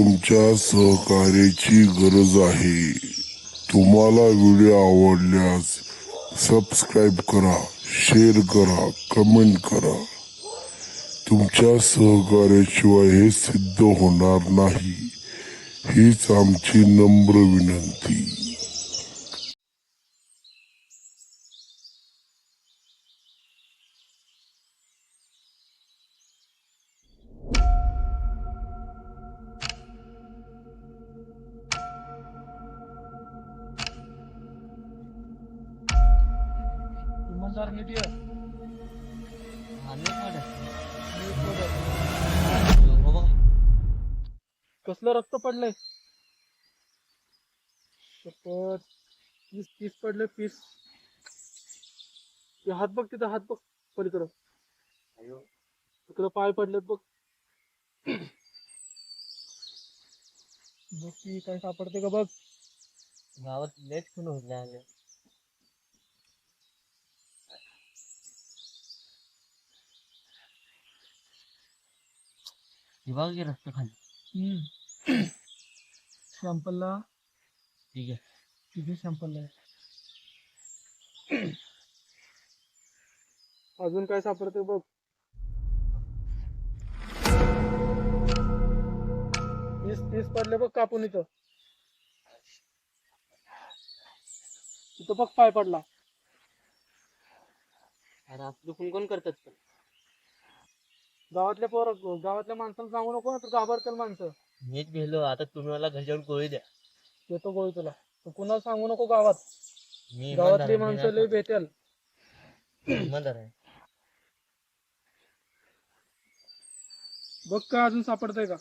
तुमच्या सहकार्याची गरज आहे. तुम्हाला व्हिडिओ आवडल्यास सबस्क्राईब करा शेअर करा कमेंट करा. तुमच्या सहकार्याशिवाय हे सिद्ध होणार नाही. हीच आमची नम्र विनंती. पडले पीस. ते हात बघ तिथं हात बघ पलीकडं. तिकडं पाय पडलेत बघ. बघ की काय सापडते का बघ. गावात लेट खून होत आले बघ की रस्ते खाली. सॅम्पलला ठीक आहे. किती सॅम्पल आहे अजून काय सापडते बघ. पीस पीस पडले बघ कापून इथं. इथं बघ पाय पडला. अरे आपलं खून कोण करतात पण? गावातल्या पोर गावातल्या माणसाला सांगू नको ना तर घाबरतील माणसं. मीच गेलो आता तुम्ही मला घरी जाऊन गोळी द्या. येतो गोळी तुला. तू कुणाला सांगू नको गावात. मी गावातली माणसं लय भेटेल. आहे. बघ का अजून सापडतंय का?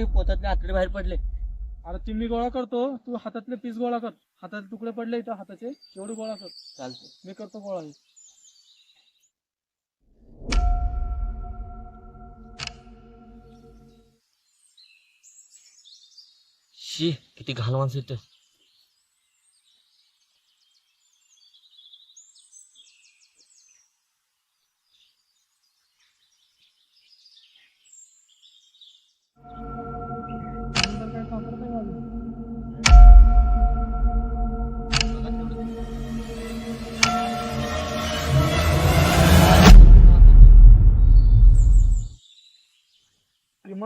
हे पोतातले आतडे बाहेर पडले. अरे ती मी गोळा करतो तू. हातातले पीस गोळा कर. हातातले तुकडे पडले इथं हाताचे. एवढे गोळा कर. चालते मी करतो गोळा हे. शी किती घाण माणसं इथं.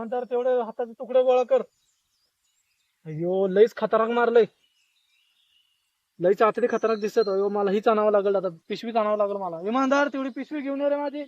म्हणतात तेवढे हाताचे तुकडे गोळा कर. अयो लईच खतरनाक मारलंय. लईच आतडी खतरनाक दिसत. अयो मला हीच आणावं लागेल आता. पिशवीच आणावं लागेल मला. इमानदार तेवढी पिशवी घेऊन ये रे माझी.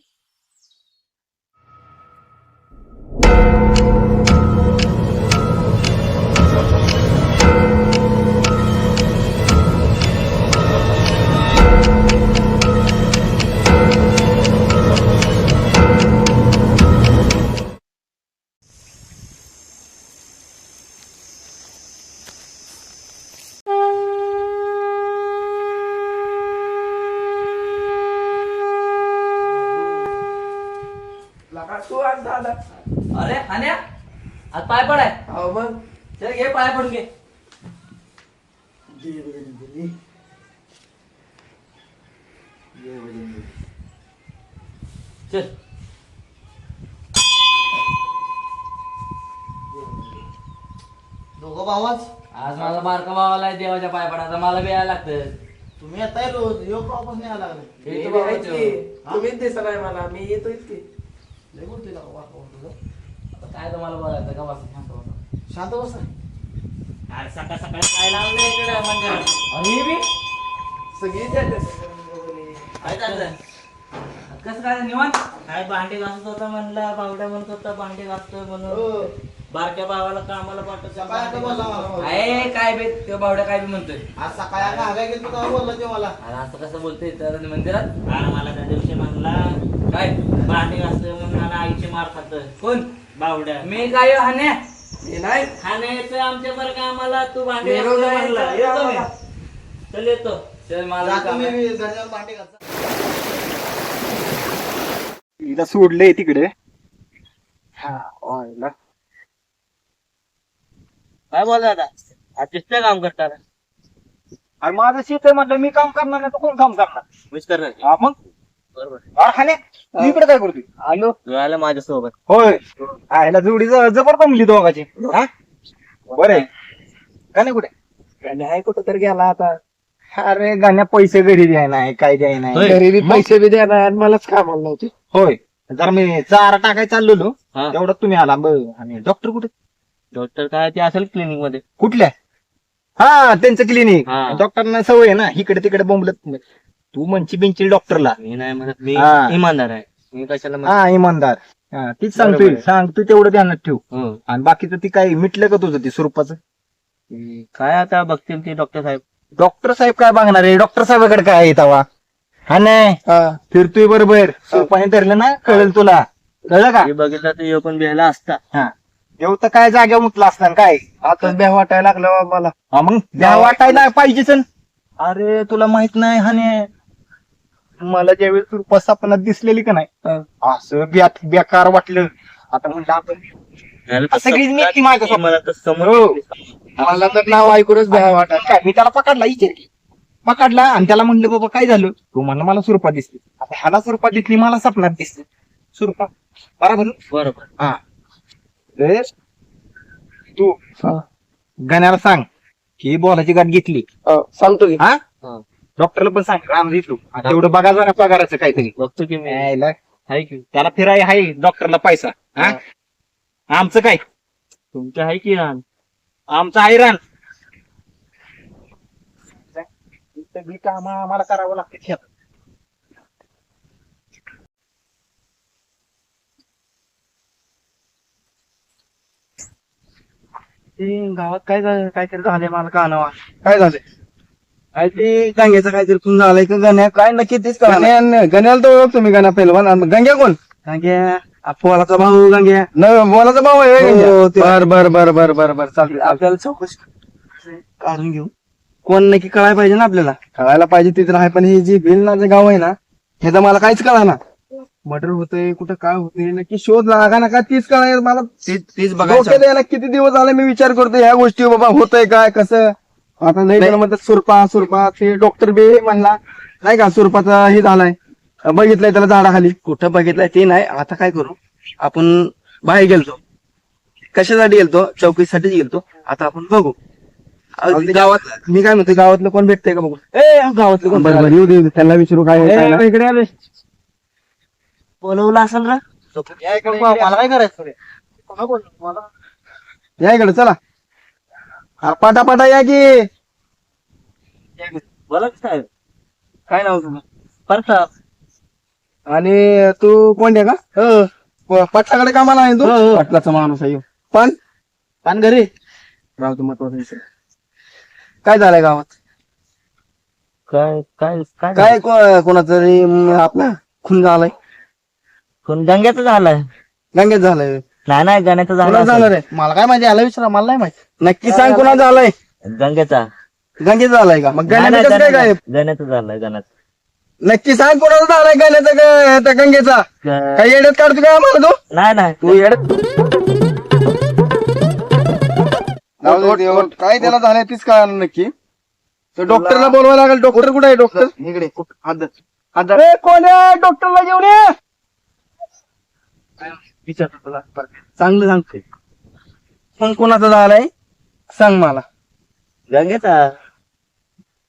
अरे हान्या. आज पाय पडाय चल घे पाय पडून घे. चल. दोघं भावाच? आज माझा बारका भावाला देवाच्या पाय पडायचा. मला बी यायला लागतं तुम्ही येताय रोज. योग वापस नाही आला लागले. हे तो बाबा तो. तुम्हीच दिसत नाही मला. मी येतोय की लय बोलतोय ना वाक वाक तुझं. आता काय तुम्हाला बोलायचं? का बस शांत बसा. शांत बसा. अरे सकाळ सकाळी काय लावलं इकडे? म्हणजे अरे बी. सगळी काय चाललंय कसं काय निवांत? काय भांडे घासत होता म्हणला बावड्या म्हणत होता भांडे घासतोय हो. म्हणून बारक्या भावाला कामाला पाठवतो. काय काय बे ते बावड्या काय बी म्हणतोय. आज सकाळी आगाय गेलो तेव्हा बोलला ते मला. अरे असं कसं बोलतोय तर मंदिरात? हा मला त्या दिवशी म्हणला काय? भांडे घासतोय म्हणून आईची मार खातोय. कोण? बावड्या. मी काय हो, हाण्या नाही. खाण्याचं आमच्या बरं का आम्हाला? तू भांडे मी. येतो मी. चल येतो. चल मला जातो काम मी आहे. घरच्यावर भांडे घालतो हिला सोडलंय तिकडे. हा ऑयला. काय बोला दादा? आर्टिस्ट काम करतात अरे माझं शेत आहे म्हटलं मी काम करणार नाही तर कोण काम करणार? हा मग? अरे हाने तू इकडे काय करतोय? आलो. जुळायला माझ्या सोबत होय. आयला जोडी जबर जमली दोघाची. हा? बरं का नाही कुठे? गाण्या आहे कुठं तर गेला आता. अरे गाण्या पैसे घरी द्याय नाही काय द्याय नाही. घरी बी पैसे बी द्यायला आणि मलाच कामाला नव्हते होय. जर मी चारा टाकाय चाललो हा. तेवढं तुम्ही आला. बर. आणि डॉक्टर कुठे? डॉक्टर काय ते असेल क्लिनिकमध्ये. कुठल्या? हा त्यांचं क्लिनिक हा. डॉक्टरना सवय आहे ना. इकडे तिकडे बोंबलत. तू म्हणची बिंची डॉक्टरला. मी नाही म्हणत मी हा. इमानदार आहे. मी कशाला म्हणत- हा इमानदार. हा, तीच बरोबर सांगतोय आहे. सांग तू तेवढं ध्यानात ठेव. हो. आणि बाकीचं ती काय मिटलं का तुझं ते स्वरूपाचं? हम्म, काय आता बघतील ते डॉक्टर साहेब. डॉक्टर साहेब काय बघणार आहे? डॉक्टर साहेबाकडे काय आहे तवा? हा नाही? फिरतोय बरोबर. स्वरूपाने धरलं ना कळेल तुला. कळलं का? मी बघितलं तर यो पण बिहायला असता. हा. देव तर काय जाग्या मुतला असणार काय? आताच ब्या वाटायला लागलं मला. हा मग द्या वाटायला पाहिजेच. अरे तुला माहीत नाही हाने. मला ज्यावेळेस स्वरूपा सपनात दिसलेली का नाही असं ब्या- बेकार वाटलं. आता म्हणलं आपण सगळीच माझ्यासमोर. मला तर समोर हो. मला तर नाव ऐकूनच भ्या वाटायला काय मी त्याला पकडला इथे पकडला आणि त्याला म्हणलं बाबा काय झालं? तू म्हणला मला स्वरूपात दिसते आता ह्याला स्वरूपात दिसली मला सपनात दिसते स्वरूपा बरोबर? ना? बरोबर. हा. तर तू गण्याला सांग की बोलाची गाठ घेतली. सांगतो की. हा? हा. डॉक्टरला पण सांग राम दिसलो आता एवढं बघा जरा पगाराचं काहीतरी. बघतो की मी. यायला. आहे की. त्याला फिराय आहे डॉक्टरला पैसा. हा? आमचं काय? तुमच्या आहे की रान आमचं आहे रान सगळी कामं आम्हाला करावं लागते गावात काय झालं काहीतरी झालंय मला कानावा काय झालंय? काय ते गंग्याचं काहीतरी खून झालंय का? गण्या काय नक्की तेच कळलं गण्याला तर ओळखतो मी गण्या पहिलवान. गंग्या कोण? गंग्या पोलाचा भाऊ गंग्या. न पोलाचा भाऊ आहे बर बर बर बर बर बर. चालते आपल्याला चौकशी काढून घेऊ. कोण नक्की कळायला पाहिजे ना आपल्याला? कळायला पाहिजे ते तर आहे पण हे जे भिलनाचं गाव आहे ना हे तर मला काहीच कळा ना मर्डर होतंय कुठं काय होतंय नक्की शोध लागा ना का तीच कळायला मला तेच डोक्यात यायला किती दिवस झाले मी विचार करतो ह्या गोष्टी बाबा होतंय काय कसं? आता नाही. त्याला म्हणतात सुरपा सुरपा. ते डॉक्टर बी म्हणला नाही का सुरपाचा हे झालाय. बघितलंय त्याला झाडाखाली. कुठं बघितलंय ते नाही. आता काय करू? आपण बाहेर गेलतो. कशासाठी गेलतो? चौकीसाठीच गेलतो. आता आपण बघू. गावात मी काय म्हणतो गावातलं कोण भेटतंय का बघू? ए गावातलं कोण बरोबर येऊ दे त्यांना विचारू काय इकडे आले. बोलवलं असेल ना? मला काय करायचं? या इकडे चला. अरे पाटा या की. बोला की साहेब. काय नाव तुझं? आणि तू कोण आहे का? हो. पाटलाकडे कामाला आहे तू? पाटलाचा माणूस आहे. पण? पण घरी. राव तू महत्त्वाचा विषय. काय झालंय गावात? काय काय काय काय को- कोणाचं तरी म, आपला? खून झालाय. कोण गंग्याचं झालंय. गंगेत झालाय. नाही नाही गण्याचं कोणा झालं झालं असेल. रे? मला काय माहिती आला विचारा मला नाही माहिती. नक्की सांग कोणा झालाय. गंग्याचा गंगेत झालाय का? मग नाही, गण्याचं नाही, कसं काय गण्याचं काय गण्याचं झालंय गण्याचं. नक्की सांग कोणाचा झालाय गण्याचा त्या गंगेचा. ग- काही येड्यात काढतो का मला तू? नाही नाही. तू येड्यात काय त्याला झालंय तीच कळणार नक्की. तर डॉक्टरला बोलवायला लागेल. डॉक्टर कुठे आहे डॉक्टर? इकडे कोण आहे? डॉक्टरला घेऊन ये. विचारतो तुला. चांगलं सांगतोय. पण कोणाचा झालाय? सांग मला. गंग्याचा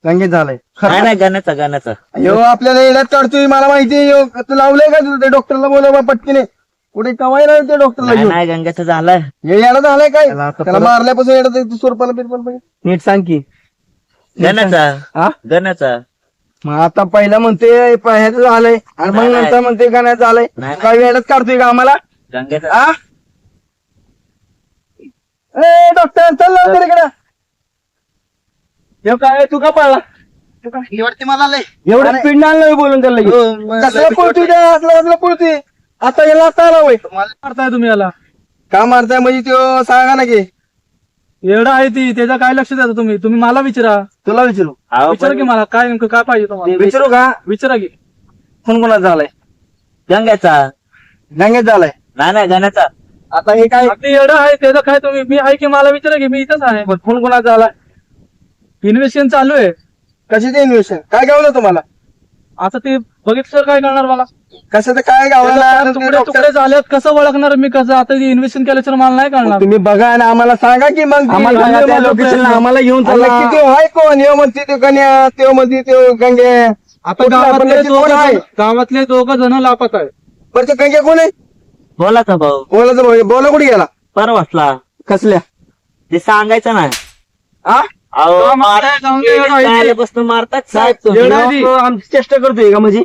गंगेत झालाय. नाही नाही गण्याचा गण्याचा यो आपल्याला येड्यात काढतोय मला माहिती यो तू लावलंय का तुझं? ते डॉक्टरला बोलवा पटकीने. कुठे कवायला ते डॉक्टरला नाही घेऊन. नाही झालंय. हे येडा झालाय काय? त्याला आता त्याला परत- मारल्यापासून येडा स्वरूपाला बिरपाला पाहिजे. नीट सांग की. गण्याचा हा? गण्याचा मग आता पहिला म्हणते ह्याचं झालंय. आणि मग नाही, नाही. नंतर म्हणते गाण्यात झालंय. नाही. काही वेळात काढतोय का आम्हाला? गंगेचा आ? ए डॉक्टर चल लवकर इकडे हे काय तू का पळला? निवडती मला लय. एवढं स्पीड आणलं बोलून त्याला. कसला त्या असला आता याला आता आला मारताय तुम्ही याला. का मारताय? म्हणजे तो सांगा ना की. एवढं आहे ती. त्याचा काय लक्ष द्या तुम्ही? तुम्ही मला विचारा. तुला विचारू. अहो, विचारा की मला काय नेमकं काय पाहिजे तुम्हाला? विचारू का? विचारा की. फोन कोणाचा झालाय गंग्याचा. गंगेत झालाय नाही नाही गण्याचा आता हे काय? अगदी एवढं आहे त्याचं काय तुम्ही? मी आहे की मला विचारा की मी इथंच आहे. फोन कोणाचा झालाय इन्व्हेस्टिगेशन चालू आहे. कशाचे इन्व्हेशन काय गावलं तुम्हाला? आता ते बघितलं काय करणार मला? कशाचं काय त्याला गावलं तुकडे तुकडे झालेत. कसं ओळखणार मी? कसं? आता इन्व्हेस्टिगेशन केल्याचं मला नाही कळणार. तुम्ही बघा आणि आम्हाला सांगा की मग आम्हाला घेऊन. किती हाय कोण? यो म्हणते ते गण्या त्यो म्हणते त्यो गंगे. आता गावातले आहे? दोघं गावातले दोघं जण लापत आहे बरं ते गंगे कोण आहे? बोलाचा भाऊ. बोलायचं भाऊ. बोला कुठे गेला? परवासला कसल्या? ते सांगायचं आ? अहो. आल्यापासून मारतात साहेब तुम्ही. ती. आमची चेष्टा करतोय का म्हणजे?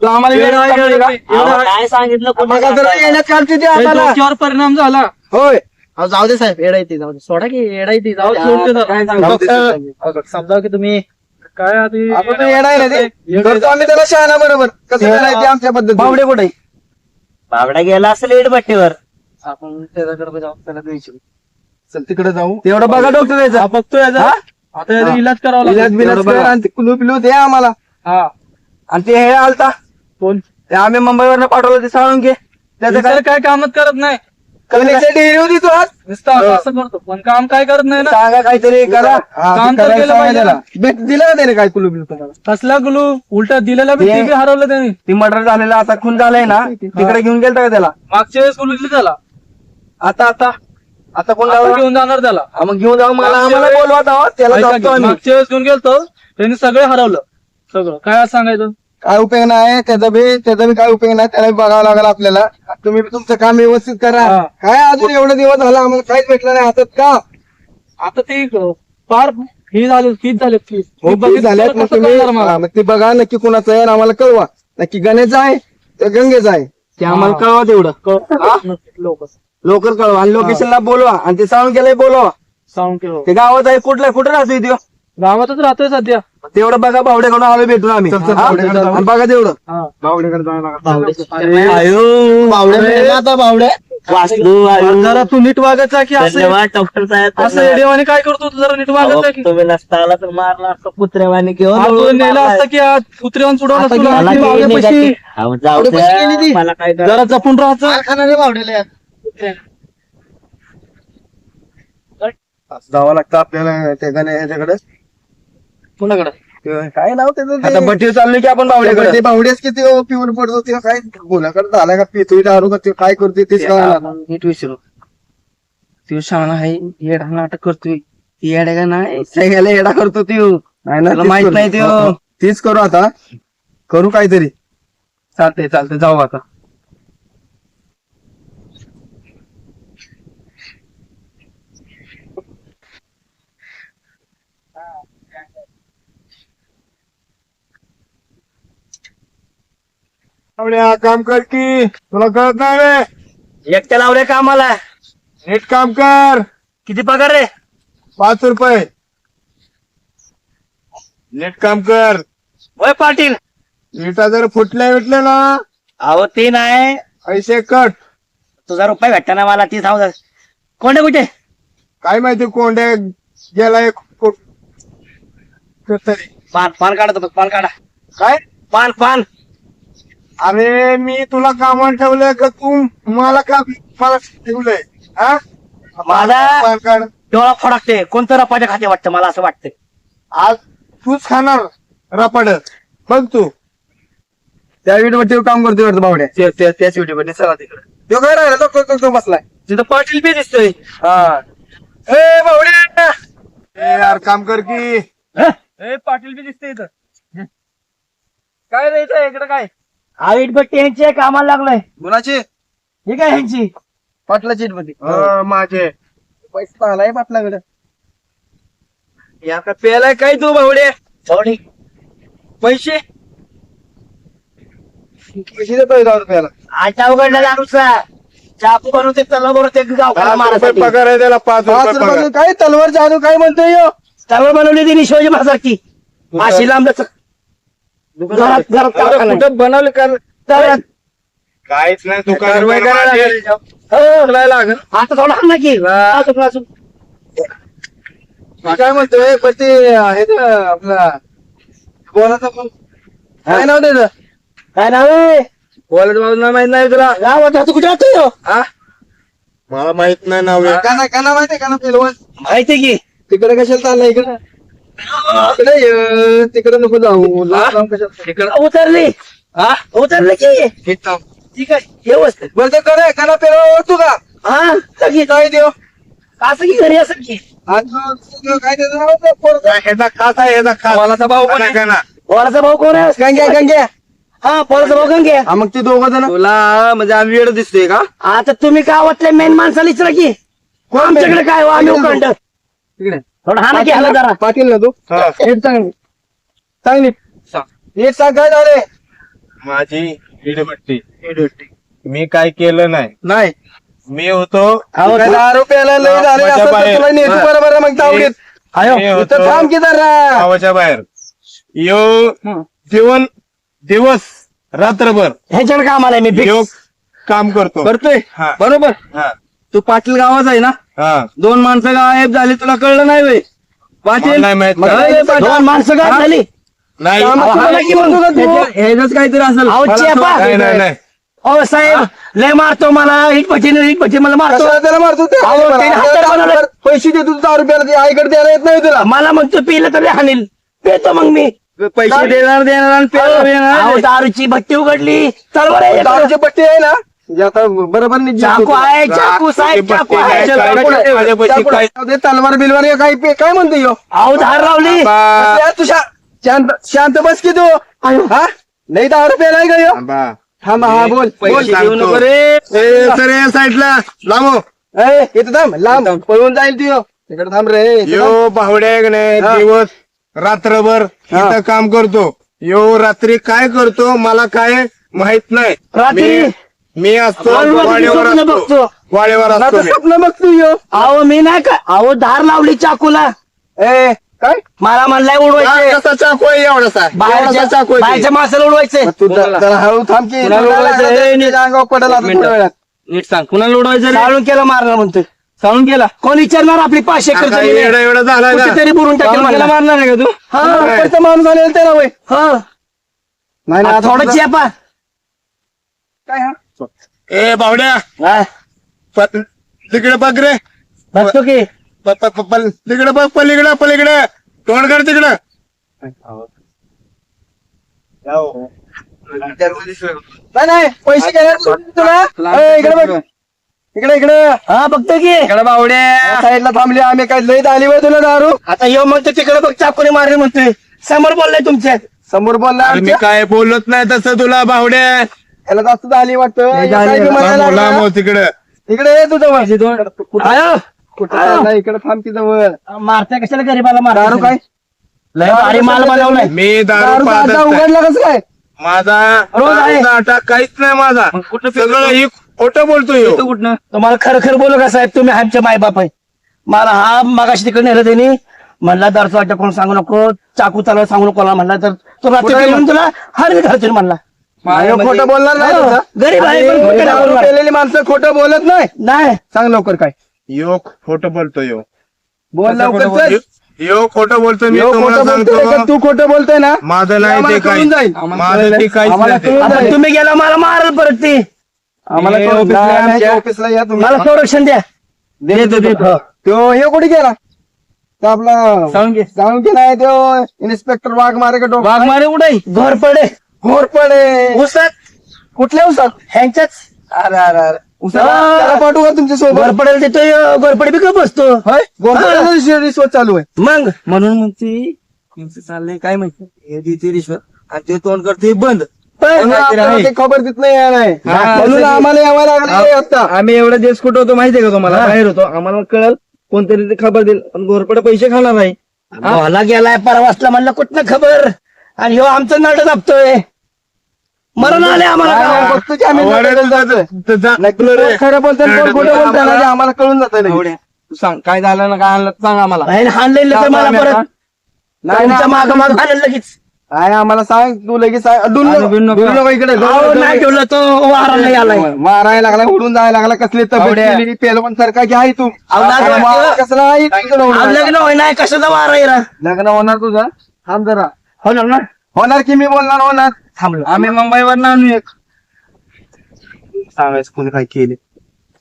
तो आम्हाला एवढा वेळ आहे, काढतोय एवढा का? आहे. अहो, काय सांगितलं कोणी मग आता सांगायला? येण्यात काढते ते ते आम्हाला. डोक्यावर परिणाम झाला. होय. अहो, जाऊ दे साहेब येडा येते जाऊ दे. सोडा की जाऊ दे. सोडते जरा. काय सांगतो? समजाव की तुम्ही? काय आधी? आपण तो येणार आहे ना ते. करतो आम्ही त्याला शहाणा बरोबर. कसं करायचं आमच्या पद्धती बावडे कुठे? बाबडा गेला असेल एडबट्टीवर आपण त्याच्याकडे जाऊ त्याला द्यायची. चल तिकडे जाऊ. तेवढं बघा डॉक्टर यायचं हा, बघतोय याचा. हा? आता याचा. इलाज करावा इलाज लागेल बिलाज कर आणि ते कुलू पिलू दे आम्हाला. हा. आणि ते हे आलता. कोण? ते आम्ही मुंबईवरनं पाठवलं ते सांगून घे त्याचं काय कामच करत नाही. कलेक्शन डिग्री होती तू आज. नुसतं असं असं करतो. पण काम काय करत नाही ना. सांगा काहीतरी करा. हा, काम तर करायला केलं सांगा पाहिजे त्याला. भेट दिलं त्याने काय तुम्हाला कसला गुलू उलटा दिलेला बी ते- ते बी हरवलं त्यांनी. ती मर्डर झालेला आता खून झालाय ना तिकडे घेऊन गेलता का त्याला? मागच्या वेळेस गुलू दिली त्याला. आता आता. आता कोण आता? घेऊन जाणार त्याला. हा, मग घेऊन जाऊ मला आम्हाला वेळेस- बोलवा तेव्हा, त्याला ऐका जातो की, आम्ही. मागच्या वेळेस घेऊन गेलतो त्यांनी सगळे हरवलं. सगळं. काय आज सांगायचं? काय उपयोग नाही त्याचा बी त्याचा बी काय उपयोग नाही त्याला बी बघावं लागेल आपल्याला. तुम्ही तुमचं काम व्यवस्थित करा. हा. काय अजून एवढा दिवस झाला? आम्हाला काहीच भेटलं नाही हातात का? आता ते अं, फार ही झाली फीस झाली फीस हो, झाल्यात मग तुम्ही. हा, मग ते बघा नक्की कुणाचं आहे आणि आम्हाला कळवा. नक्की गण्याचं आहे तर गंगेचं आहे. ते आम्हाला हा. कळवा तेवढं. लोक लवकर. कळवा आणि लोकेशनला बोलवा आणि ते सांगून गेलंय बोलवा. Sound kilo. ते गावात आहे कुठलं कुठं राहतोय त्यो गावातच राहतोय सध्या. तेवढं बघा बावड्याकडून आलो भेटून आम्ही हा? आणि बघा तेवढं हा आयो बावड्या मिळेल आता बावड्या वाचलो आयो. जरा तू नीट वागायचा की असं धन्यवाद डॉक्टर साहेब असं एडेवाने काय करतो तू जरा नीट वागायचा की तुम्ही नसता आला तर मारला असतो कुत्र्यावाने घेऊन आज तू ओळून नेला. असता की आज कुत्र्यावर सोडवलं आता तुला मला की ते बावड्यापाशी. negative. अहो, जाऊ बावड्यापाशी द्या. गेली ती. मला काय करायचं? जरा जपून राहायचं. जावं लागतं आपल्याला त्या गण्याच्याकडे कुणाकडे? ते काय नाव त्याचं आता बट्टी चालली की आपण बावड्याकडे ते बावड्याच किती पिऊन पडतो ते काय? गुन्हाकडे झाला का पितोय दारू का ते? काय करतोय तेच कळणार नीट विचारू. तो शाळा आहे येडा नाटक करतोय. ती येडा का नाही? सगळ्याला येडा करतो त्यो. नाही ना तेच माहीत करू. नाही ते. हो, हो. तेच करू आता. करू काहीतरी. चालतंय चालतंय. जाऊ आता. काम कर की. तुला कळत नाही रे. एकट्या लावल्या कामाला. नीट काम कर. किती पगार रे? पाच रुपये. नीट काम कर. होय पाटील. नीटा जर फुटल्या विटल्या ना अहो ते नाही. पैसे कट. तुझा रुपये भेटता ना मला ती सांग कोणते कुठे? काय माहिती कोंड्या गेलाय कु- कुठंतरी. पान पान काढा बघ पान काढा. काय? पान पान. अरे मी तुला कामावर ठेवलंय का तू मला का मला ठेवलंय? हा? माझा- पान कार्ड. डोळा फडकते कोणतं रपाच्या खाते वाटतं मला असं वाटतं. आज तूच खाणार रपाड बघ तू. त्या विडवरती काम करतोय वाटतं बावड्या. त्या- त्या- त्याच व्हिडिओ चला तिकडे. तो काय राहिला तो- तो तो- तो बसलाय. तिथं पाटील बी दिसतोय. हा. ए बावड्या! ए यार काम कर की. ए पाटील बी दिसते इथं. काय द्यायचं इकडे काय? आवीट भट्टी यांची कामाला लागलोय. कुणाची? हे काय ह्यांची पाटलाची मध्ये अं, माझे. पैसा आलाय पाटलाकडे. या का प्यालाय काय तू भावडे थोडी पैसे? पैसे देतोय दहा रुपयाला आटा उघडलेला नुसता चाकू बनवून ते तला बरोबर ते गावकाला पगार आहे त्याला पाच पाच रुपये काय तलवार जादू काय म्हणतोय ह्यो? तलवार बनवली तिने शिवाजी महाराजाची. अशी लांब. घरात घरात कारखाना आहे. कुठं बनवले कर. काहीच नाही दुकान कारवाई करायला लागेल. हो, करायला लागेल. आता थोडा हाण ना की अजून अजून. मी काय म्हणतोय पण ते आहे ना आपला बोलाचा काय नाव त्याचं? काय नाव आहे? बोलाचं बाबा नाव माहीत नाही तुला. गावात राहतो कुठे राहतो ह्यो? हा? मला माहीत नाही नाव का ना का ना माहितीये का ना पेलवान माहिती की. तिकडे कशाला चाललंय इकडे? इकडे ये, तिकडे नको जाऊ. उतरली. हा? उतरली की? हे. ठीक आहे व्यवस्थित बरं ते करे का ना पेलवा ओळखतो का? हा सगळी काय देव असं की घरी असं की. काय त्याचं खास आहे ह्याचा खास. पोलाचा भाऊ कोण आहे? का ना. पोराचा भाऊ कोण आहे? गंग्या गंग्या हा पोराचा भाऊ गंगे. हा मग ते दोघं जण? तुला म्हणजे आम्ही वेळ दिसतोय का? आता तुम्ही गावातल्या मेन माणसाला विचारा की. आमच्याकडे काय हो, आम्ही उखंड तिकडे थोडं हा ना की ह्याला जरा. पाटील ना तू? हा. नीट चांगली चांगली नीट सांग काय झाले? माझी मी काय केलं नाही? नाही. मी होतो अहो, काय दहा रुपयाला लय झाले माझ्या असं तर बाहेर. तुला नेतो बरोबर आहे मग तावडीत होतो थांब की जरा. गावाच्या बाहेर. यो जीवन दिवस रात्रभर ह्याच्याकडे कामाला आहे मी यो. काम करतो. करतोय. हा. बरोबर. हा. तू पाटील गावाचा आहे ना? हा दोन माणसं गायब झाली तुला कळलं नाही मला पाटील नाही माहीत मग काय. काय पाटील? दोन माणसं काय झाली नाही कामात अहो, तुला की म्हणतो का तू? ह्याच्या- ह्याच्याच काहीतरी असेल अहो, मला चेपा. तो- नाही नाही नाही साहेब लय मारतो मला हिट पटीने हिट पटी मला मारतो कशाला त्याला मारतो ते? अहो, त्याने हातात दहा बनवलं. रुपये पैसे देतो तू दहा रुपयाला ते आईकडे द्यायला येत नाही तुला मला म्हणतो पिलं तरी हानील पेतो मग मी पैसे देणार देणार आणि प्यायला देणार. अहो, दारूची भट्टी उघडली याच्याकडे. दारूची पट्टी आहे ना बरोबर नाही चाकू आहे चाकू साहेब आहे तलवार बिलवार हे काय म्हणतो? अहो धार लावली. बा- या तू शा- शांत शांत बस की तू. हा? नाही दहा रुपये नाही का ह्यो? बा. थांब हा बोल. रे. या साईडला. लांबो ए, इथं थांब लांब. पळून जाईल तू तिकडे थांब रे. यो हा. दिवस रात्रभर हा. इथं काम करतो. यो रात्री काय करतो? मला काय माहीत नाही. रात्री? मी- असतो स्वप्न बघतो. वाडेवर आता असतो मी. स्वप्न बघ तू ह्यो. अहो मी नाही का अहो धार लावली चाकूला ए काय मला म्हणलाय हा, उडवायचे कसा चाकू आहे एवढासा एवढासा बाहेरच्या चाकू आहे बाहेरच्या माणसाला उडवायचे तू ज- जरा हळू थांब की नीट. तुझ्या अंगावर पडेल आता थोड्या वेळात. नीट सांग कुणाला उडवायचं रे साळून केला मारणार म्हणतोय सांगून गेला कोण विचारणार आपली पाचशे हा, एकर काय जमीन आहे. एवढा एवढा झाला ना कुठेतरी बुरून टाकेल गेला. मारणार आहे का तू हा, माणूस आलेला त्याला वय हा. नाही आता थोडं चेपा काय हा? ए बावड्या. हा, प- तिकडे बघ रे. बघतो की. प- प- प- पल- तिकडे बघ पलीकडे पलीकडे. तोंड कर तिकडे. नाही नाही पैसे घेणार तुला. ए, इकडे बघ. इकडे इकडे. हा बघतो की. इकडे बावड्या. साईडला थांबले आम्ही काय लई आली वय तुला दारू. आता येऊ मग ते तिकडे बघ चाकूने मारले म्हणतोय. समोर बोललाय तुमच्या. समोर बोलला मी. काय बोलत नाही तसं तुला बावड्या. याला जास्त झाली वाटतं. झाली लांब लागला. लांब तिकडे. इकडे ये तुझं वय. आयो. कुठं चालला? इकडे थांब की जवळ. मारत्या कशाला गरीबाला मार दारू काय लय भारी माल बनवलाय. मी दारू आता. उघडला कसं काय? माझा रोज आहे. दारूचा आटा काहीच नाही माझा. सगळं ही खोटं बोलतोय ह्यो. कुठनं? तुम्हाला खरं खरं बोलू का साहेब? तुम्ही आमचे मायबाप आहे. मला हा मागाशी तिकडे नेलं त्यांनी. म्हणला दरचा वाटतं कोण सांगू नको. चाकू चालवा सांगू नको म्हणला तर तो रात्री कुठं तुला हरवी घालतील. म्हणला. खोटं बोलणार नाही हा, तुझा. गरीब आहे, पण आणि खोटं नाही दारू बोलणार. पेलेली माणसं खोटं बोलत नाही. नाही. सांग लवकर काय. ह्यो खोटं बोलतोय ह्यो. बोल लवकर चल. ह्यो खोटं बोलतोय मी ह्यो तुम्हाला खोटं बोलतोय का? सांगतो तू खोटं बोलतोय ना? माझं नाही आम्हाला ते काही. जाईल. माझं ते काहीच आम्हाला नाही. ते. कळून आता जाईल. तुम्ही गेला मला मारल परत ती. आम्हाला हे. आमच्या- ऑफिसला या तुम्ही. मला संरक्षण द्या. देतो देतो. तो हे कुठे गेला? तो आपला सांगून घे. जाऊन की नाही तो इन्स्पेक्टर वाघ मारे का वाघ मारे उडाई घर पडे. घोरपडे उसात कुठल्या उसात ह्यांच्याच अरे अरे अरे. उसाला हा. त्याला पाठवू का तुमच्यासोबत बी का बसतो? होय? रिश्वत- रिश्वत चालू आहे? मग? म्हणून म्हणते तुमचं चाललंय काय माहिती? हे देते रिश्वत आणि ते तोंड करते बंद. पण म्हणून आपल्याला ते खबर देत नाही यार नाही हा. म्हणून आम्हाला यावं लागलं आता. आम्ही एवढा दिवस कुठं होतो माहितीये का तुम्हाला? बाहेर होतो. आम्हाला कळल कोणतरी ते खबर देईल. पण घोरपडे पैसे खाणार नाही. भाला गेलाय परवासला म्हणलं कुठनं खबर? आणि ह्यो आमचं नळ दाबतोय मरण आले आम्हाला. बघतो की आम्ही. कोण खरं कोण खोटं ना आम्हाला- ते आम्हाला कळून जातं तू सांग काय झालं ना काय आणलं ते सांग आम्हाला. बाहेर हाणलेलं तर मला परत नाही तुमच्या नाही, माग माग हाणलं लगेच. काय आम्हाला सांग तू लगेच सांग. डुल आणि बिन नको. डुल नको इकडे अहो, नाही ठेवलं तो वारा नाही आलाय मारायला लागला उडून जायला लागला कसली तब्येत केली पेलवण सारखा की आहे तू? कसला आहे? तुझं आज लग्न? लग्न होय नाही कशाचा वारा आहे रा? लग्न होणार तुझं? थांब जरा. होणार ना? होणार की मी बोलणार होणार. थांबलो. आम्ही मुंबईवर आणू एक. सांगायचं कोणी काय केले?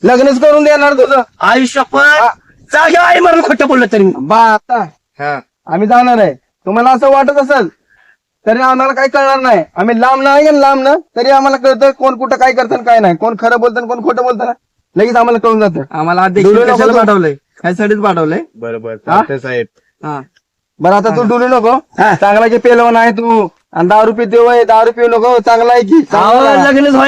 लग्नच करून देणार तुझं. आयुष्य पण जागे आई मरण खोटं बोललं तरी. बा आता. हा. आम्ही जाणार आहे. तुम्हाला असं वाटत असेल तरी आम्हाला काही कळणार नाही. आम्ही लांब नाही गेलो लांब ना तरी आम्हाला कळतं कोण कुठं काय करतं आणि काय नाही. कोण खरं बोलतं कोण खोटं बोलतं ना? लगेच आम्हाला कळून जातं. आम्हाला अध्यक्ष. पाठवलंय? कायसाठीच पाठवलंय? बरोबर साहेब. हा. बरं आता तू डुलू नको. हा. चांगला की पेलवण आहे तू. आणि दारू पिते वय दारू पिऊ नको चांगला आहे की.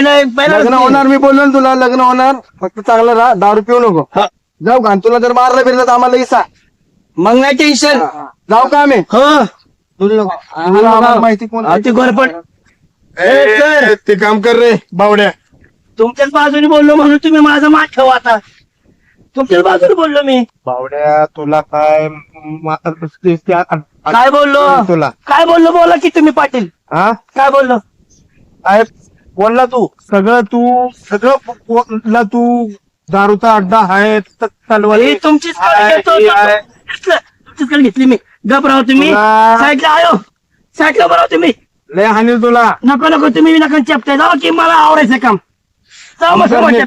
आहे. पहिला लग्न होणार मी बोललो ना तुला लग्न होणार. फक्त चांगलं राहा दारू पिऊ नको. हा. जाऊ का आणि तुला जर मारलं फिरलं तर आम्हाला इसा. मग नाही टेन्शन जाऊ का आम्ही? हो. डुलू नको. आम्हाला आम्हाला माहिती कोण ते गोरपट ए, ए, ते काम कर रे बावड्या. तुमच्याच बाजूने बोललो म्हणून तुम्ही माझा माठ ठेवा आता. तुमच्याच बाजूने बोललो मी. बावड्या तुला काय म- ते- ते- आ- काय बोललो? तुला. काय बोललो बोला की तुम्ही पाटील. हा? काय बोललो? काय बोलला तू. सगळं तू सगळं बोलला तू. दारूचा अड्डा आहे त- तलवारी ही तुमचीच आहे, ही आहे. घेतलं. तुमचीच कडे घेतली मी. गप राहू तुम्ही. तुला- साईडला आयो. साईडला बराव तुम्ही. लय हानील तुला. नको नको तुम्ही नका चपताय. जाऊ की मला आवडायचं काम. जाऊ मग.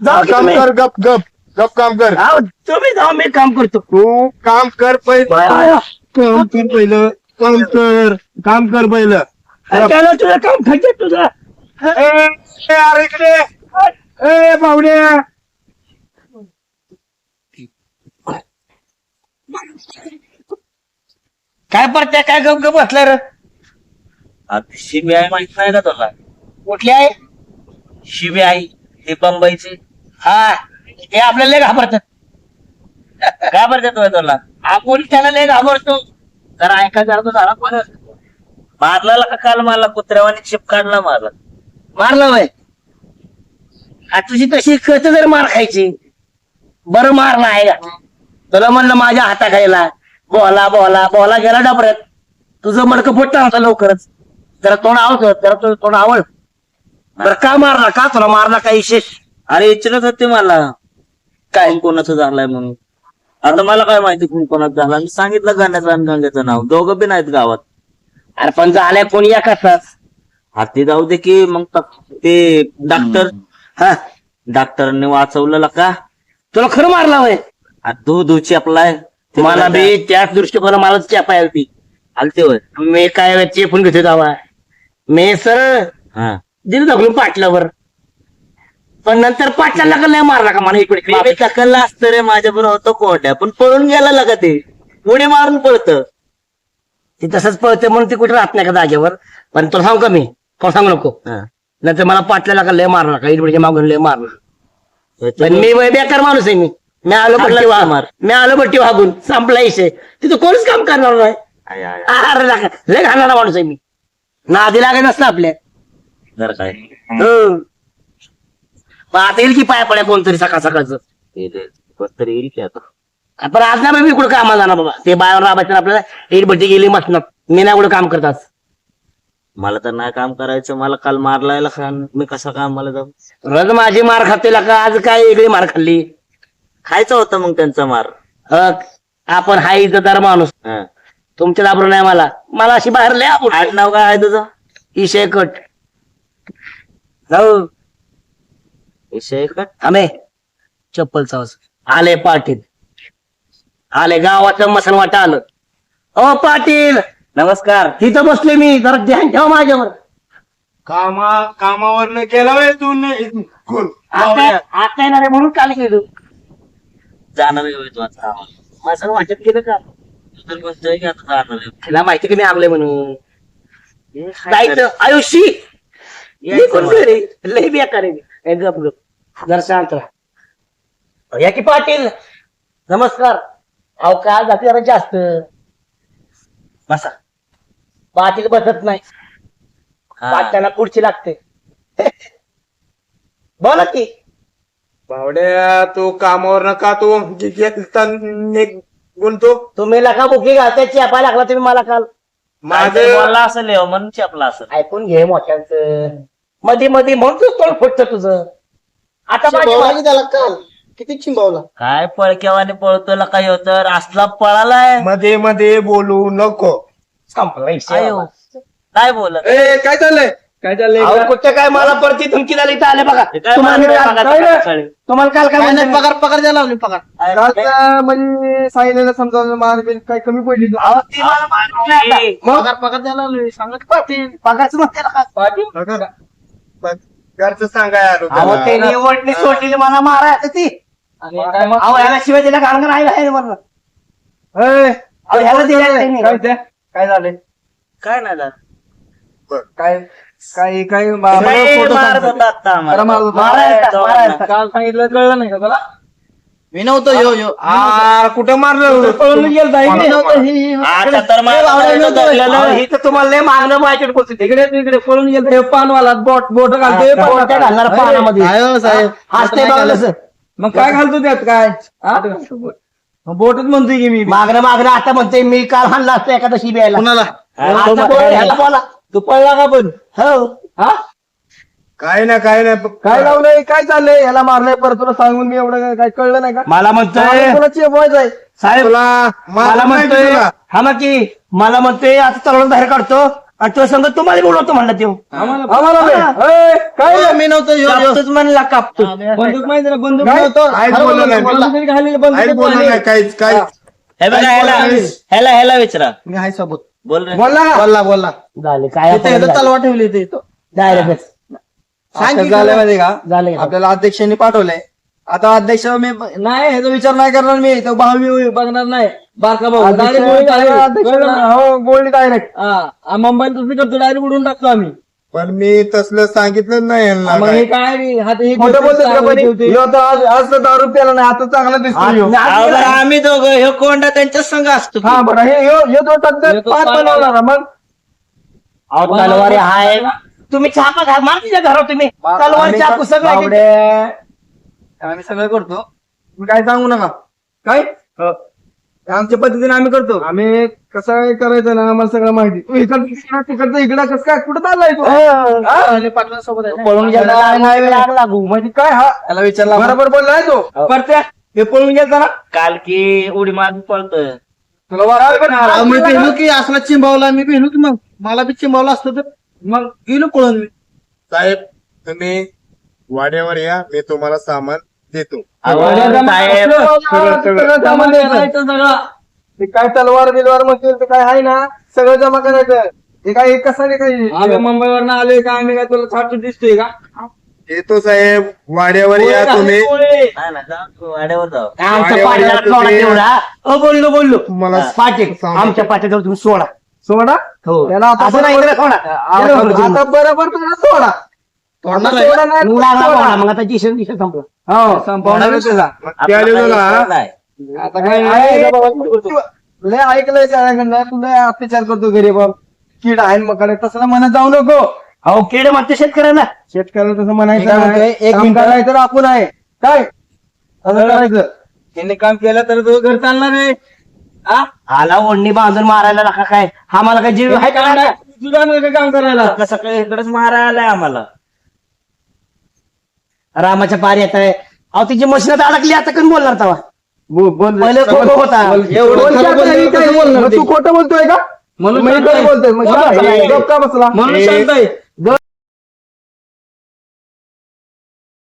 जाऊ की काम तुम्ही. कर गप गप गप काम कर. अहो, तुम्ही जाऊ मी काम करतो. तू काम कर पहिलं बाय. काम कर पहिलं काम कर काम कर पहिलं. त्याला तुझं काम खायचं तुझं. ए, ए, अरे इकडे. ए बावड्या. काय पडत्या? काय गप गप बसलाय रे? शिबीआय माहीत नाही का तुला? कुठली आहे शिबीआय हे बंबईची. हा ते आपल्याला लय घाबरतात. घाबरतात बरं तुला. आपण त्याला लय घाबरतो. जरा ऐकायचा जरा तो झाला पण मारला का काल मारला कुत्र्यावानी चिप काढला मारला मारलं वय आ तुझी तशी कस जर मार खायची बरं मारला आहे का? तुला म्हणलं माझ्या हाता खायला. बोला बोला बोला गेला डबऱ्यात. तुझं मडकं फुटता होता लवकरच. जरा तोंड आवत जरा तुझं तोंड आवड बरं का मारला? का तुला मारला? काही विशेष? अरे विचारत होते मला. काय कोणाचं झालंय म्हणून. आता मला काय माहिती कोण कोणाचं झालं मी सांगितलं गाण्याचं आणि गंग्याचं नाव. दोघं बी नाहीत गावात. अरे पण झाल्या कोणी या कसाच हाती जाऊ दे की मग त- ते डॉक्टर हा डॉक्टरने वाचवलं का? तुला खरं मारला वय धू धू चेपलाय. मला बी त्याच दृष्टिकोन मला चेपाय होती आलते होय. मी काय चेपून घेतो दावा मी सर हा. दिल दाखवून पाटल्यावर पण नंतर पाटल्याला का नाही मारला का मला इकडे. मी असतं रे माझ्या बरोबर होतो कोट्या पण पळून गेला लगा ते. उडी मारून पळतं. ती तसंच पळते म्हणून ती कुठे राहत नाही का जागेवर. पण तुला सांगू का मी? कोण सांगू नको. नंतर मला पाटल्याला का लय मारला का इडबडीच्या मागून लय मारला पण मी वय बेकार माणूस आहे मी. मी आलो बट्टी वाग मार. मी आलो बट्टी वागून. संपला विषय. तिथं कोणीच काम करणार नाही. आय, आय, आय. अरे लागा, लय घालणारा माणूस आहे मी. नादी लागाय नसतं आपल्या. जरा काय. पण आता येईल की पाया पड्या कोणतरी सकाळ सकाळचं. येईल की आता. पण आज नाही मी कुठं कामाला जाणार बाबा. ते बाहेर राबायचं आपल्याला. एक बट्टी गेली मसनात मी नाही कुठं काम करतात मला तर नाही काम करायचं. मला काल मारलाय का मी कसं काम मला जाऊ? रोज माझी मार खाते का आज काय वेगळी मार खाल्ली? खायचं होतं मग त्यांचा मार. आपण हा इज्जतदार माणूस. तुमच्या दाबरून नाही मला. मला अशी बाहेर लय आडनाव काय आहे तुझं? इशय कट. जाऊ. विषय आमे चप्पलचा आवाज आले पाटील. आले गावाचं मसन वाटा आलं ओ पाटील! नमस्कार. तिथं बसले मी. जरा ध्यान ठेवा माझ्यावर. कामा कामावर केला होय तू न- कोण? आता आता येणार आहे म्हणून काल गेलो. जाणार आहे होय तू आता. माझं वाटत गेलं का? तू तर म्हणतोय की आता जाणार आहे. तिला माहिती की मी आगले म्हणून. हे जायचं. मला. लय बेकार आहे मी. ए, गप गप. जरा शांत राहा. या की पाटील. नमस्कार. अहो काय जाते जरा जास्त? बसा. पाटील बसत नाही. पाटल्याला खुर्ची लागते. बोला की. बावड्या तू कामावर नका तू गुंतो. तुम्ही लका बुकी घालताय चेपा लागला तुम्ही मला काल. माझे बोलला असेल म्हणून चपला असेल. ऐकून घे मोठ्यांचं. मध्ये मध्ये म्हणतोच तोंड फुटत तुझं. आता माझी चिंबावला की त्याला काल? किती चिंबावला काय पळक्यावाने पळतो काही होतं? असला पळालाय. मध्ये मध्ये बोलू नको. संपला विषय आयो. बाबा. काय बोलत? ए काय चाललंय? काय चाललंय? कुठं काय मला परती धमकी झाली इथं आले बघा. काय तुम्हाला काल- बघा काय त्या रे? सकाळी. तुम्हाला काल काय काय नाही म्हणलं? पगार पगार द्यायला लावली पगार. म्हणजे सांगितलेलं समजा मारबीर काय कमी पडली अहो, ती मला मारली नाही आता. पगार पगार द्यायला लावली सांगा की पाटील पगारचं म्हणते ना का? पाटील घरचं सांगाय आलो अहो. त्यांनी ओढणी सोडलेली मला मारायचं ती अहो याला शिवाय तिला गाणं आहे आहे म्हणलं ए, अहो ह्याला त्यांनी. काय ते? काय झाले काय नाही झालं. काय काय काय लय फोटो मारत होता आता आम्हाला. मारायचा, मारायचा. काल सांगितलं कळलं नाही का तुला मी नव्हतो यो यो. आ, कुठं मारलं? पळून ही- ही- आता तर मला ही तुम्हाला लय मागणं इकडे इकडे पळून गेलता. हे पानवाला बोट बोट घालतोय बोटं घालणार पानामध्ये. साहेब हसते बघा कसं. मग काय घालतो त्यात काय? हा? मग बोटच म्हणतोय की मी. मागणं मागणं. आता म्हणते मी काल हाणला असतो एखादशी बियायला. कुणाला? आता बोला, ह्याला बोला. तू पळला का पण? हो. हा? काय ना काय नाही काय लावलंय? काय चाललंय? ह्याला मारलंय परत तुला सांगून मी एवढं काय- कळलं नाही का? मला म्हणतोय तुला चेपवायचं आहे? साहेब तुला मला म्हणतोय. हा मग की मला म्हणतोय आता तरुण बाहेर काढतो आणि तो संग तुम्हाला बोलवतो म्हणला तो आम्हाला बे. ए, काय मी नव्हतो कापतोच म्हणला कापतो बंदूक माहिती ना बंदूक काय? नव्हतं काहीच खरं बोललं नाही. बंदूक तरी घालेली काहीच बंदूक बोललो पाहिली. नाही काहीच काय हे बघा ह्याला ह्याला ह्याला विचारा. मी हाय सोबत. बोल रे. बोलला. का? बोलला बोलला. झाले काय तलवार ठेवली इथे इथं. माहिती का? झाले आपल्याला अध्यक्षांनी पाठवलंय. आता अध्यक्ष मी नाही ह्याचा विचार नाही करणार मी. तो भाऊ मी बघणार नाही. बारका भाऊ. डायरेक्ट गोळी direct. हो गोळी डायरेक्ट हा मुंबईत तसं करतो डायरेक्ट उडून टाकतो आम्ही. पण मी तसलं सांगितलं नाही यांना मग काय. हे काय हे ह्यो तर आज आज तर दारू प्याला नाही आता चांगला दिसतो ह्यो. अहो, बरं, आम्ही दोघं ह्यो कोंडा त्यांच्या संघ असतो. हा बरं हे ह्यो ह्यो तो सध्या पाच बनवणार मग. तलवारी हाय. तुम्ही छापा घाल? मार तिच्या घरावर तुम्ही. तलवार चाकू सगळं आम्ही सगळं करतो. तुम्ही काय सांगू नका. काय? आमच्या पद्धतीने आम्ही करतो. आम्ही कसं काय करायचं ना आम्हाला सगळं माहिती. तू इकडचं तिकडचं इकडं कसं काय? कुठं चाललाय तू? हा? पळून गेला नाही, नाही, नाही नाही. लागू म्हणजे काय? हा. याला विचारला बरोबर बोललाय तो. परत्या हे पळून गेलता ना. काल की उडी मारून पळतोय. तुला वारा मी पेलो की असला चिंबावला मी पेलो की मग. मला बी चिंबावला असतं तर. मग गेलो पळून मी. साहेब तुम्ही वाड्यावर या मी तुम्हाला सामान देतो. अहो, साहेब सगळं सगळं सामान द्यायचं सगळं ते काय तलवार बिलवार म्हणतील ते काय आहे ना सगळं जमा करायचं. ते काय एक कसं काय आम्ही मुंबईवर आलोय का? आम्ही काय तुला छाट दिसतोय का? येतो साहेब. वाड्यावर या तुम्ही. नाही ना जाऊ वाड्यावर जाऊ आमच्या वाड्यावर सोडा तुम्ही. तेवढा. अ बोललो बोललो. तुम्हाला पाटील सांगतो. आमच्या पाट्याजवळ तुम्ही सोडा. सोडा. हो. त्याला आता असं नाही बरोबर- इकडे सोडा आता आता बरोबर तुला सोडा. सोडा नाही, मग लागला सोडा. कोणा? मग आता जिशन जिशन संपलं. हो संपवणार आहे त्याचा. मग ते आले आपला बघा. काही नाही. आता काय आहे, लय ऐकलंय त्याच्याकडनं अत्याचार करतो घरी बाब कीड आहे मग तसं म्हणत जाऊ नको. अहो किड म्हणते शेतकऱ्यांना. शेतकऱ्याला तसं म्हणायचं नाही. एक मिनिट. करायचं तर आपण आहे. काय? असं करायचं. त्यांनी काम केलं तर तो घर चालणार आहे. हा? आला ओढणी बांधून मारायला नका काय? हा मला काय जीव आहे का नाही? नका काम करायला? कसं काय इकडेच मारा आलाय आम्हाला. रामाच्या पार येत आहे. अहो तिची मशीनात अडकली आता कोण बोलणार तवा? बोल बोल पहिले खोटं होता. एवढं खरं बोलल्यावर कसं बोलणार ते? तू? खोटं बोलतोय का? म्हणून शांत आहे. बोलतोय. मग शांत आहे. का बसला? म्हणून शांत आहे.